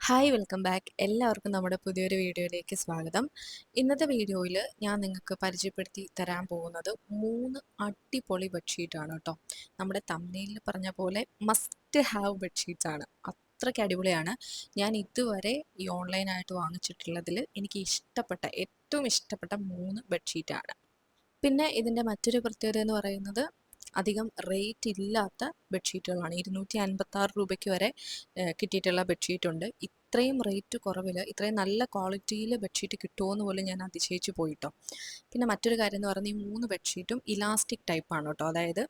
Hi welcome back എല്ലാവർക്കും നമ്മുടെ പുതിയൊരു വീഡിയോയിലേക്ക് സ്വാഗതം. ഇന്നത്തെ വീഡിയോയിൽ ഞാൻ നിങ്ങൾക്ക് പരിചയപ്പെടുത്തി തരാൻ പോകുന്നത് മൂന്ന് അടിപൊളി ബെഡ്ഷീറ്റാണ് കേട്ടോ. നമ്മുടെ തമ്മനയിൽ പറഞ്ഞ പോലെ മസ്റ്റ് ഹാവ് ബെഡ്ഷീറ്റാണ് അത്രയ്ക്ക് അടിപൊളിയാണ്. ഞാൻ ഇതുവരെ ഈ ഓൺലൈനായിട്ട് വാങ്ങിച്ചിട്ടുള്ളതിൽ എനിക്ക് ഇഷ്ടപ്പെട്ട ഏറ്റവും ഇഷ്ടപ്പെട്ട മൂന്ന് ബെഡ്ഷീറ്റാണ് പിന്നെ ഇതിന്റെ മറ്റൊരു പ്രത്യേകത എന്ന് പറയുന്നത് അധികം റേറ്റ് ഇല്ലാത്ത ബെഡ്ഷീറ്റുകളാണ് ഇരുന്നൂറ്റി അൻപത്തി ആറ് രൂപയ്ക്ക് വരെ കിട്ടിയിട്ടുള്ള ബെഡ്ഷീറ്റ് ഉണ്ട്. ഇത്രയും റേറ്റ് കുറവിൽ ഇത്രയും നല്ല ക്വാളിറ്റിയിൽ ബെഡ്ഷീറ്റ് കിട്ടുമെന്ന് പോലും ഞാൻ അതിശയിച്ച് പോയിട്ടോ. പിന്നെ മറ്റൊരു കാര്യം എന്ന് പറഞ്ഞാൽ ഈ മൂന്ന് ബെഡ്ഷീറ്റും ഇലാസ്റ്റിക് ടൈപ്പാണ് കേട്ടോ. അതായത്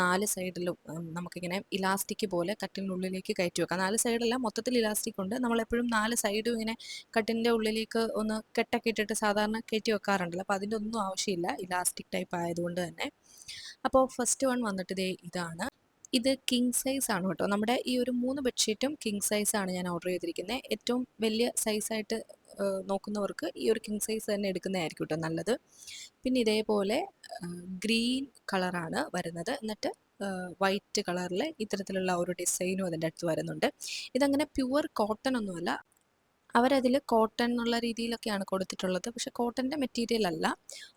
നാല് സൈഡിലും നമുക്കിങ്ങനെ ഇലാസ്റ്റിക് പോലെ കട്ടിനുള്ളിലേക്ക് കയറ്റി വെക്കാം. നാല് സൈഡെല്ലാം മൊത്തത്തിൽ ഇലാസ്റ്റിക് ഉണ്ട്. നമ്മളെപ്പോഴും നാല് സൈഡും ഇങ്ങനെ കട്ടിന്റെ ഉള്ളിലേക്ക് ഒന്ന് കെട്ടൊക്കെ ഇട്ടിട്ട് സാധാരണ കയറ്റി വെക്കാറുണ്ടല്ലോ. അപ്പോൾ അതിന്റെ ഒന്നും ആവശ്യമില്ല. ഇലാസ്റ്റിക് ടൈപ്പ് ആയതുകൊണ്ട് തന്നെ. അപ്പോൾ ഫസ്റ്റ് വൺ വന്നിട്ട് ദേ ഇതാണ്. ഇത് കിങ് സൈസ് ആണ് കേട്ടോ. നമ്മുടെ ഈ ഒരു മൂന്ന് ബെഡ്ഷീറ്റും കിങ് സൈസ് ആണ് ഞാൻ ഓർഡർ ചെയ്തിരിക്കുന്നത് ഏറ്റവും വലിയ സൈസായിട്ട് നോക്കുന്നവർക്ക് ഈ ഒരു കിങ് സൈസ് തന്നെ എടുക്കുന്നതായിരിക്കും കേട്ടോ നല്ലത്. പിന്നെ ഇതേപോലെ ഗ്രീൻ കളറാണ് വരുന്നത്. എന്നിട്ട് വൈറ്റ് കളറിൽ ഇത്തരത്തിലുള്ള ഒരു ഡിസൈനും അതിന്റെ അടുത്ത് വരുന്നുണ്ട്. ഇതങ്ങനെ പ്യുവർ കോട്ടൺ ഒന്നുമല്ല. അവരതിൽ കോട്ടൺ എന്നുള്ള രീതിയിലൊക്കെയാണ് കൊടുത്തിട്ടുള്ളത്. പക്ഷെ കോട്ടന്റെ മെറ്റീരിയൽ അല്ല.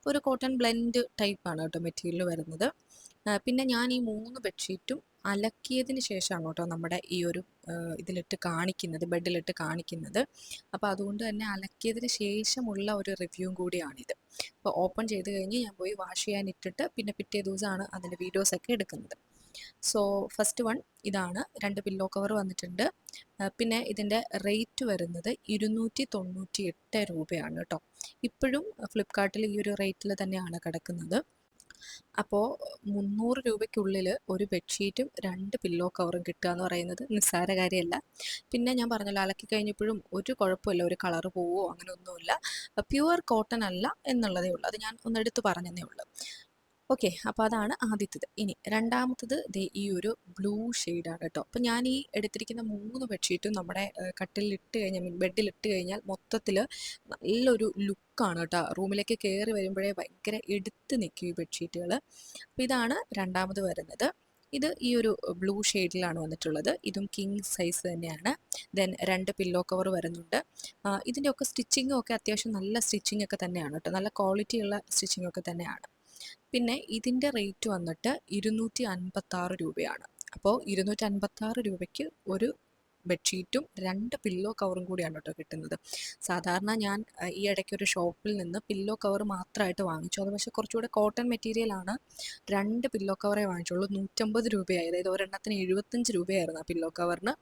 ഒരു കോട്ടൺ ബ്ലെൻഡ് ടൈപ്പാണ് കേട്ടോ മെറ്റീരിയൽ വരുന്നത്. പിന്നെ ഞാൻ ഈ മൂന്ന് ബെഡ്ഷീറ്റും അലക്കിയതിന് ശേഷമാണ് കേട്ടോ നമ്മുടെ ഈ ഒരു ഇതിലിട്ട് കാണിക്കുന്നത് ബെഡിലിട്ട് കാണിക്കുന്നത്. അപ്പോൾ അതുകൊണ്ട് തന്നെ അലക്കിയതിന് ശേഷമുള്ള ഒരു റിവ്യൂ കൂടിയാണിത്. അപ്പോൾ ഓപ്പൺ ചെയ്ത് കഴിഞ്ഞ് ഞാൻ പോയി വാഷ് ചെയ്യാൻ ഇട്ടിട്ട് പിന്നെ പിറ്റേ ദിവസമാണ് അതിന്റെ വീഡിയോസൊക്കെ എടുക്കുന്നത്. സോ ഫസ്റ്റ് വൺ ഇതാണ്. രണ്ട് പില്ലോ കവർ വന്നിട്ടുണ്ട്. പിന്നെ ഇതിന്റെ റേറ്റ് വരുന്നത് ഇരുന്നൂറ്റി തൊണ്ണൂറ്റി എട്ട് രൂപയാണ് കേട്ടോ ഇപ്പോഴും ഫ്ലിപ്കാർട്ടിൽ ഈ ഒരു റേറ്റിൽ തന്നെയാണ് കിടക്കുന്നത്. അപ്പോൾ മുന്നൂറ് രൂപയ്ക്കുള്ളിൽ ഒരു ബെഡ്ഷീറ്റും രണ്ട് പില്ലോ കവറും കിട്ടുക എന്ന് പറയുന്നത് നിസ്സാര കാര്യമല്ല. പിന്നെ ഞാൻ പറഞ്ഞല്ലോ അലക്കി കഴിഞ്ഞപ്പോഴും ഒരു കുഴപ്പമില്ല ഒരു കളർ പോവോ അങ്ങനെ ഒന്നുമില്ല പ്യുവർ കോട്ടൺ അല്ല എന്നുള്ളതേ ഉള്ളൂ. അത് ഞാൻ ഒന്നെടുത്ത് പറഞ്ഞതേ ഉള്ളൂ. ഓക്കെ. അപ്പോൾ അതാണ് ആദ്യത്തേത്. ഇനി രണ്ടാമത്തത് ദേ ഈ ഒരു ബ്ലൂ ഷെയ്ഡാണ് കേട്ടോ. അപ്പോൾ ഞാൻ ഈ എടുത്തിരിക്കുന്ന മൂന്ന് ബെഡ്ഷീറ്റും നമ്മുടെ കട്ടിലിട്ട് കഴിഞ്ഞാൽ മീൻ ബെഡിലിട്ട് കഴിഞ്ഞാൽ മൊത്തത്തിൽ നല്ലൊരു ലുക്കാണ് കേട്ടോ. റൂമിലേക്ക് കയറി വരുമ്പോഴേ ഭയങ്കര എടുത്ത് നിൽക്കും ഈ ബെഡ്ഷീറ്റുകൾ അപ്പോൾ ഇതാണ് രണ്ടാമത് വരുന്നത്. ഇത് ഈ ഒരു ബ്ലൂ ഷെയ്ഡിലാണ് വന്നിട്ടുള്ളത്. ഇതും കിങ് സൈസ് തന്നെയാണ്. ദെൻ രണ്ട് പില്ലോ കവർ വരുന്നുണ്ട്. ഇതിന്റെയൊക്കെ സ്റ്റിച്ചിങ്ങും ഒക്കെ അത്യാവശ്യം നല്ല സ്റ്റിച്ചിങ് ഒക്കെ തന്നെയാണ് കേട്ടോ. നല്ല ക്വാളിറ്റിയുള്ള സ്റ്റിച്ചിങ് ഒക്കെ തന്നെയാണ്. പിന്നെ ഇതിന്റെ റേറ്റ് വന്നിട്ട് ഇരുന്നൂറ്റി അൻപത്താറ് രൂപയാണ്. അപ്പോൾ ഇരുന്നൂറ്റി അൻപത്താറ് രൂപയ്ക്ക് ഒരു ബെഡ്ഷീറ്റും രണ്ട് പില്ലോ കവറും കൂടിയാണ് കേട്ടോ കിട്ടുന്നത്. സാധാരണ ഞാൻ ഈ ഇടയ്ക്ക് ഒരു ഷോപ്പിൽ നിന്ന് പില്ലോ കവർ മാത്രമായിട്ട് വാങ്ങിച്ചു. അത് പക്ഷേ കുറച്ചുകൂടെ കോട്ടൺ മെറ്റീരിയലാണ് രണ്ട് പില്ലോ കവറേ വാങ്ങിച്ചുള്ളൂ. നൂറ്റമ്പത് രൂപയായി. അതായത് ഒരെണ്ണത്തിന് എഴുപത്തഞ്ച് രൂപയായിരുന്നു ആ പില്ലോ കവറിന്.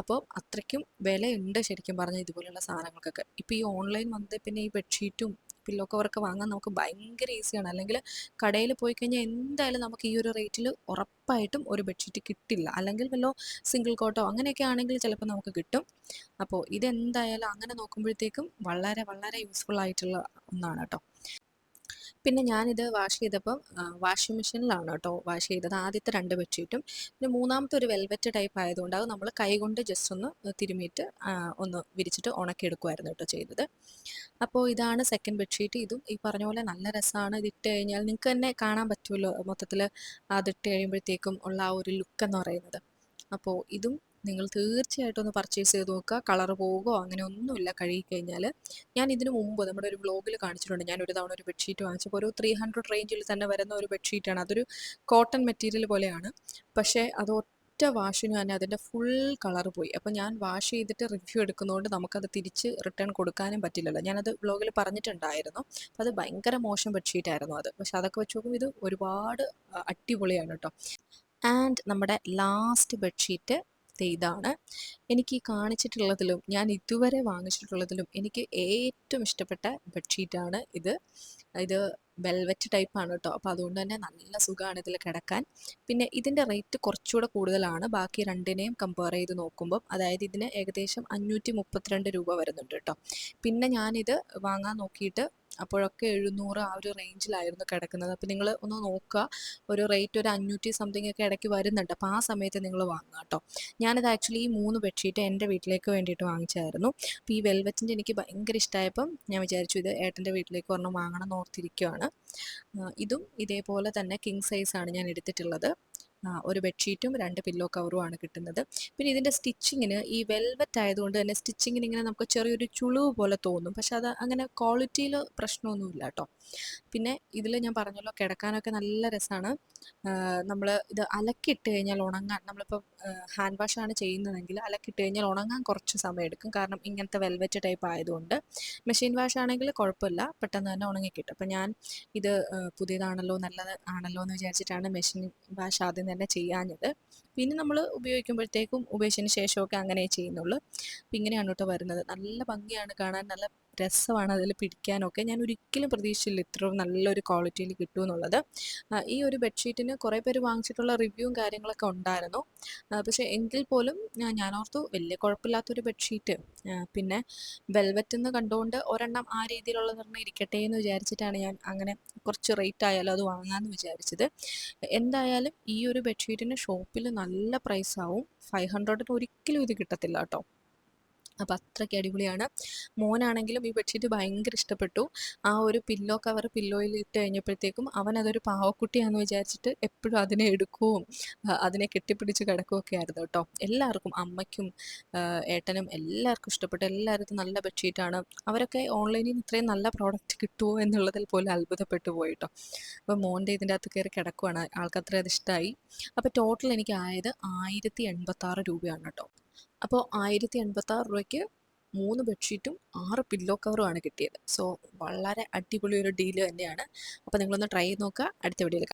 അപ്പോൾ അത്രയ്ക്കും വിലയുണ്ട് ശരിക്കും പറഞ്ഞാൽ ഇതുപോലെയുള്ള സാധനങ്ങൾക്കൊക്കെ. ഇപ്പോൾ ഈ ഓൺലൈൻ വന്നതിൽ പിന്നെ ഈ ബെഡ്ഷീറ്റും പില്ലോ കവറൊക്കെ വാങ്ങാൻ നമുക്ക് ഭയങ്കര ഈസിയാണ്. അല്ലെങ്കിൽ കടയിൽ പോയി കഴിഞ്ഞാൽ എന്തായാലും നമുക്ക് ഈ ഒരു റേറ്റിൽ ഉറപ്പായിട്ടും ഒരു ബെഡ്ഷീറ്റ് കിട്ടില്ല. അല്ലെങ്കിൽ വല്ലോ സിംഗിൾ കോട്ടോ അങ്ങനെയൊക്കെ ആണെങ്കിൽ ചിലപ്പോൾ നമുക്ക് കിട്ടും. അപ്പോൾ ഇതെന്തായാലും അങ്ങനെ നോക്കുമ്പോഴത്തേക്കും വളരെ വളരെ യൂസ്ഫുൾ ആയിട്ടുള്ള ഒന്നാണ് കേട്ടോ. പിന്നെ ഞാനിത് വാഷ് ചെയ്തപ്പം വാഷിംഗ് മെഷീനിലാണ് കേട്ടോ വാഷ് ചെയ്തത്. ആദ്യത്തെ രണ്ട് ബെഡ്ഷീറ്റും പിന്നെ മൂന്നാമത്തെ ഒരു വെൽവെറ്റ് ടൈപ്പ് ആയതുകൊണ്ട് അത് നമ്മൾ കൈകൊണ്ട് ജസ്റ്റ് ഒന്ന് തിരുമിയിട്ട് ഒന്ന് വിരിച്ചിട്ട് ഉണക്കിയെടുക്കുമായിരുന്നു കേട്ടോ ചെയ്തത്. അപ്പോൾ ഇതാണ് സെക്കൻഡ് ബെഡ്ഷീറ്റ് ഇതും ഈ പറഞ്ഞ പോലെ നല്ല രസമാണ് ഇത് ഇട്ട് കഴിഞ്ഞാൽ നിങ്ങൾക്ക് തന്നെ കാണാൻ പറ്റുമല്ലോ മൊത്തത്തിൽ അതിട്ട് കഴിയുമ്പോഴത്തേക്കും ഉള്ള ആ ഒരു ലുക്ക് എന്ന് പറയുന്നത്. അപ്പോൾ ഇതും നിങ്ങൾ തീർച്ചയായിട്ടും ഒന്ന് പർച്ചേസ് ചെയ്ത് നോക്കുക. കളർ പോകുമോ അങ്ങനെ ഒന്നുമില്ല. കഴുകി കഴിഞ്ഞാൽ ഞാൻ ഇതിന് മുമ്പ് നമ്മുടെ ഒരു വ്ളോഗിൽ കാണിച്ചിട്ടുണ്ട്. ഞാൻ ഒരു തവണ ഒരു ബെഡ്ഷീറ്റ് വാങ്ങിച്ചപ്പോൾ ഒരു ത്രീ ഹൺഡ്രഡ് റേഞ്ചിൽ തന്നെ വരുന്ന ഒരു ബെഡ്ഷീറ്റാണ് അതൊരു കോട്ടൺ മെറ്റീരിയൽ പോലെയാണ്. പക്ഷേ അത് ഒറ്റ വാഷിന് തന്നെ അതിന്റെ ഫുൾ കളർ പോയി. അപ്പോൾ ഞാൻ വാഷ് ചെയ്തിട്ട് റിവ്യൂ എടുക്കുന്നതുകൊണ്ട് നമുക്കത് തിരിച്ച് റിട്ടേൺ കൊടുക്കാനും പറ്റില്ലല്ലോ. ഞാനത് വ്ളോഗിൽ പറഞ്ഞിട്ടുണ്ടായിരുന്നു. അത് ഭയങ്കര മോശം ബെഡ്ഷീറ്റായിരുന്നു അത്. പക്ഷെ അതൊക്കെ വെച്ച് നോക്കുമ്പോൾ ഇത് ഒരുപാട് അടിപൊളിയാണ് കേട്ടോ ആൻഡ് നമ്മുടെ ലാസ്റ്റ് ബെഡ്ഷീറ്റ് ഇതാണ്. എനിക്ക് കാണിച്ചിട്ടുള്ളതിലും ഞാൻ ഇതുവരെ വാങ്ങിച്ചിട്ടുള്ളതിലും എനിക്ക് ഏറ്റവും ഇഷ്ടപ്പെട്ട ബെഡ്ഷീറ്റാണ് ഇത്. ഇത് വെൽവെറ്റ് ടൈപ്പാണ് കേട്ടോ അപ്പോൾ അതുകൊണ്ട് തന്നെ നല്ല സുഖമാണ് ഇതിൽ കിടക്കാൻ. പിന്നെ ഇതിന്റെ റേറ്റ് കുറച്ചുകൂടെ കൂടുതലാണ്. ബാക്കി രണ്ടിനെയും കമ്പയർ ചെയ്ത് നോക്കുമ്പോൾ അതായത് ഇതിന് ഏകദേശം അഞ്ഞൂറ്റി മുപ്പത്തിരണ്ട് രൂപ വരുന്നുണ്ട് കേട്ടോ പിന്നെ ഞാനിത് വാങ്ങാൻ നോക്കിയിട്ട് അപ്പോഴൊക്കെ എഴുന്നൂറ് ആ ഒരു റേഞ്ചിലായിരുന്നു കിടക്കുന്നത്. അപ്പോൾ നിങ്ങൾ ഒന്ന് നോക്കുക. ഒരു റേറ്റ് ഒരു അഞ്ഞൂറ്റി സംതിങ് ഒക്കെ ഇടയ്ക്ക് വരുന്നുണ്ട്. അപ്പോൾ ആ സമയത്ത് നിങ്ങൾ വാങ്ങുക കേട്ടോ. ഞാനിത് ആക്ച്വലി ഈ മൂന്ന് ബെഡ്ഷീറ്റ് എന്റെ വീട്ടിലേക്ക് വേണ്ടിയിട്ട് വാങ്ങിച്ചായിരുന്നു. അപ്പോൾ ഈ വെൽവെറ്റിന്റെ എനിക്ക് ഭയങ്കര ഇഷ്ടമായപ്പം ഞാൻ വിചാരിച്ചു ഇത് ഏട്ടന്റെ വീട്ടിലേക്ക് ഒരെണ്ണം വാങ്ങണം എന്ന് ഓർത്തിരിക്കുകയാണ് ഇതും ഇതേപോലെ തന്നെ കിങ് സൈസാണ് ഞാൻ എടുത്തിട്ടുള്ളത്. ഒരു ബെഡ്ഷീറ്റും രണ്ട് പില്ലോ കവറുമാണ് കിട്ടുന്നത്. പിന്നെ ഇതിന്റെ സ്റ്റിച്ചിങ്ങിന് ഈ വെൽവെറ്റ് ആയതുകൊണ്ട് തന്നെ സ്റ്റിച്ചിങ്ങിന് ഇങ്ങനെ നമുക്ക് ചെറിയൊരു ചുളിവ് പോലെ തോന്നും. പക്ഷെ അത് അങ്ങനെ ക്വാളിറ്റിയിൽ പ്രശ്നമൊന്നുമില്ല കേട്ടോ. പിന്നെ ഇതിൽ ഞാൻ പറഞ്ഞല്ലോ കിടക്കാനൊക്കെ നല്ല രസമാണ് നമ്മൾ ഇത് അലക്കിട്ട് കഴിഞ്ഞാൽ ഉണങ്ങാൻ നമ്മളിപ്പോൾ ഹാൻഡ് വാഷ് ആണ് ചെയ്യുന്നതെങ്കിൽ അലക്കിട്ട് കഴിഞ്ഞാൽ ഉണങ്ങാൻ കുറച്ച് സമയം എടുക്കും. കാരണം ഇങ്ങനത്തെ വെൽവെറ്റ് ടൈപ്പ് ആയതുകൊണ്ട്. മെഷീൻ വാഷ് ആണെങ്കിൽ കുഴപ്പമില്ല. പെട്ടെന്ന് തന്നെ ഉണങ്ങിക്കിട്ടും. അപ്പം ഞാൻ ഇത് പുതിയതാണല്ലോ നല്ലത് ആണല്ലോ എന്ന് വിചാരിച്ചിട്ടാണ് മെഷീൻ വാഷ് ആദ്യം തന്നെ ചെയ്യാഞ്ഞത്. പിന്നെ നമ്മൾ ഉപയോഗിക്കുമ്പോഴത്തേക്കും ഉപയോഗിച്ചതിന് ശേഷമൊക്കെ അങ്ങനെ ചെയ്യുന്നുള്ളൂ. അപ്പം ഇങ്ങനെയാണ് കേട്ടോ വരുന്നത്. നല്ല ഭംഗിയാണ് കാണാൻ. നല്ല രസമാണ് അതിൽ പിടിക്കാനൊക്കെ. ഞാൻ ഒരിക്കലും പ്രതീക്ഷിച്ചില്ല ഇത്രയും നല്ലൊരു ക്വാളിറ്റിയിൽ കിട്ടുമെന്നുള്ളത് ഈ ഒരു ബെഡ്ഷീറ്റിന് കുറേ പേര് വാങ്ങിച്ചിട്ടുള്ള റിവ്യൂവും കാര്യങ്ങളൊക്കെ ഉണ്ടായിരുന്നു. പക്ഷേ എങ്കിൽ പോലും ഞാൻ ഞാനോർത്തു വലിയ കുഴപ്പമില്ലാത്തൊരു ബെഡ്ഷീറ്റ്. പിന്നെ വെൽവെറ്റ് എന്ന് കണ്ടുകൊണ്ട് ഒരെണ്ണം ആ രീതിയിലുള്ളതൊരെണ്ണം ഇരിക്കട്ടെ എന്ന് വിചാരിച്ചിട്ടാണ് ഞാൻ അങ്ങനെ കുറച്ച് റേറ്റ് ആയാലും അത് വാങ്ങാമെന്ന് വിചാരിച്ചത്. എന്തായാലും ഈ ഒരു ബെഡ്ഷീറ്റിന് ഷോപ്പിൽ നല്ല പ്രൈസ് ആവും ഫൈവ് ഹൺഡ്രഡിന് ഒരിക്കലും ഇത് കിട്ടത്തില്ല കേട്ടോ. അപ്പോൾ അത്രയ്ക്ക് അടിപൊളിയാണ്. മോനാണെങ്കിലും ഈ ബെഡ്ഷീറ്റ് ഭയങ്കര ഇഷ്ടപ്പെട്ടു. ആ ഒരു പില്ലോ കവർ പില്ലോയിൽ ഇട്ട് കഴിഞ്ഞപ്പോഴത്തേക്കും അവൻ അതൊരു പാവക്കുട്ടിയാണെന്ന് വിചാരിച്ചിട്ട് എപ്പോഴും അതിനെ എടുക്കുകയും അതിനെ കെട്ടിപ്പിടിച്ച് കിടക്കുകയൊക്കെ ആയിരുന്നു കേട്ടോ. എല്ലാവർക്കും അമ്മയ്ക്കും ഏട്ടനും എല്ലാവർക്കും ഇഷ്ടപ്പെട്ടു. എല്ലാവർക്കും നല്ല ബെഡ്ഷീറ്റാണ് അവരൊക്കെ ഓൺലൈനിൽ ഇത്രയും നല്ല പ്രോഡക്റ്റ് കിട്ടുമോ എന്നുള്ളതിൽ പോലും അത്ഭുതപ്പെട്ടു പോയി കേട്ടോ. അപ്പോൾ മോന്റെ ഇതിന്റെ അകത്ത് കയറി കിടക്കുവാണ്. ആൾക്കത്ര അത് ഇഷ്ടമായി അപ്പോൾ ടോട്ടൽ എനിക്ക് ആയത് ആയിരത്തി എൺപത്താറ് രൂപയാണ് കേട്ടോ. അപ്പോൾ ആയിരത്തി എൺപത്താറ് രൂപയ്ക്ക് മൂന്ന് ബെഡ്ഷീറ്റും ആറ് പില്ലോ കവറുമാണ് കിട്ടിയത്. സോ വളരെ അടിപൊളി ഒരു ഡീൽ തന്നെയാണ്. അപ്പോൾ നിങ്ങളൊന്ന് ട്രൈ ചെയ്ത് നോക്കുക. അടുത്ത വീഡിയോയിൽ